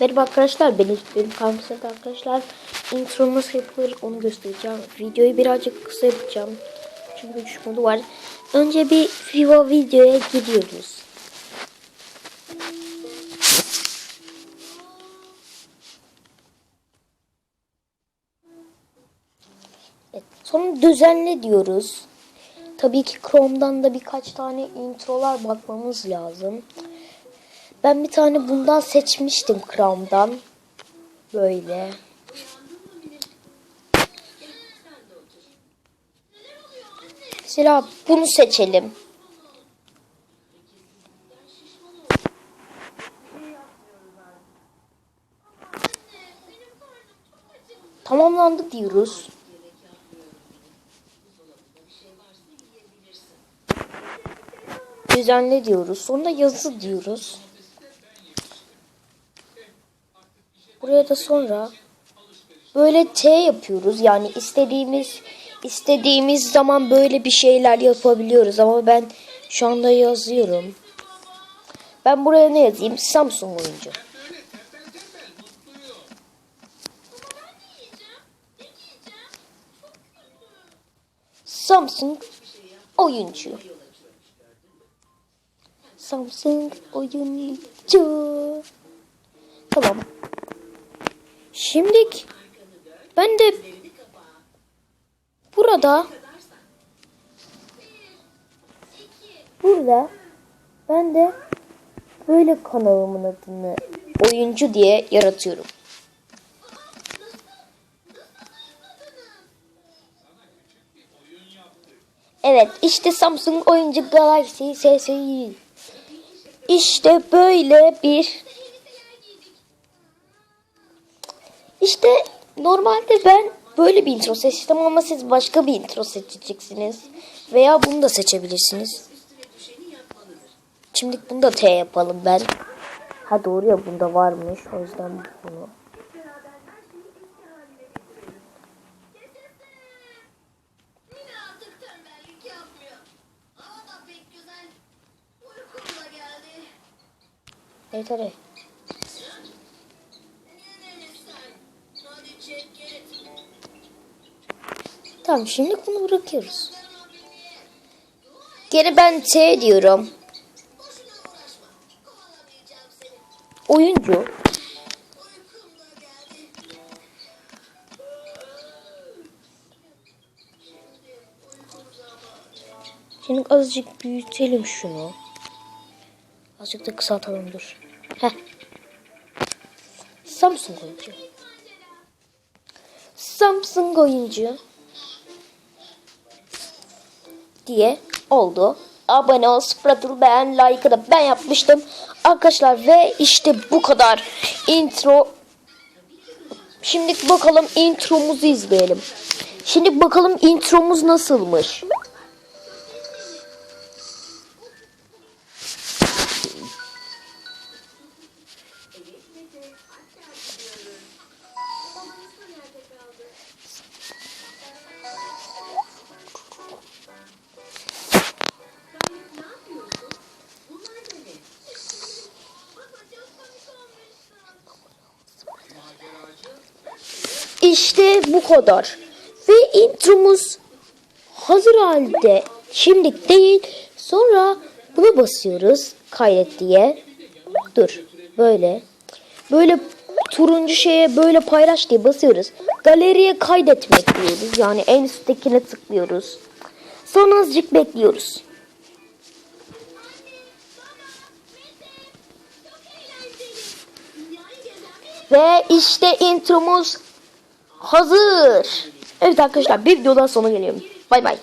Merhaba arkadaşlar benim benim kanalımda arkadaşlar intro nasıl yapılır onu göstereceğim. Videoyu birazcık kısa yapacağım. Çünkü düşük modu var. Önce bir Vivo videoya gidiyoruz. Evet, sonra düzenle diyoruz. Tabii ki Chrome'dan da birkaç tane introlar bakmamız lazım. Ben bir tane bundan seçmiştim Chrome'dan. Böyle. Mesela bunu seçelim. Tamamlandı diyoruz. Düzenle diyoruz. Sonra yazı diyoruz. Buraya da sonra böyle T yapıyoruz. Yani istediğimiz istediğimiz zaman böyle bir şeyler yapabiliyoruz ama ben şu anda yazıyorum. Ben buraya ne yazayım? Samsung oyuncu. Samsung oyuncu. Samsung oyuncu. Tamam. Şimdilik ben de burada. Burada. Ben de böyle kanalımın adını oyuncu diye yaratıyorum. Evet işte Samsung oyuncu Galaxy S8 İşte böyle bir İşte normalde ben böyle bir intro seçtim ama siz başka bir intro seçeceksiniz. Veya bunu da seçebilirsiniz. Şimdi bunu da T yapalım ben. Ha doğru ya bunda varmış. O yüzden bunu. Yine artık Tamam şimdi bunu bırakıyoruz. Geri ben T diyorum. Oyuncu. Şimdi azıcık büyütelim şunu. Azıcık da kısaltalım dur. Heh. Samsung oyuncu. Samsung oyuncu. Diye oldu. Abone ol, sıfır beğen, like'ı da ben yapmıştım. Arkadaşlar ve işte bu kadar. Intro. Şimdi bakalım intromuzu izleyelim. Şimdi bakalım intromuz nasılmış. İşte bu kadar. Ve intromuz hazır halde. Şimdi değil. Sonra buna basıyoruz. Kaydet diye. Dur. Böyle. Böyle turuncu şeye böyle paylaş diye basıyoruz. Galeriye kaydetmek diyoruz. Yani en üsttekine tıklıyoruz. Sonra azıcık bekliyoruz. Ve işte intromuz hazır. Evet arkadaşlar bir videodan sonra geliyorum. Bay bay.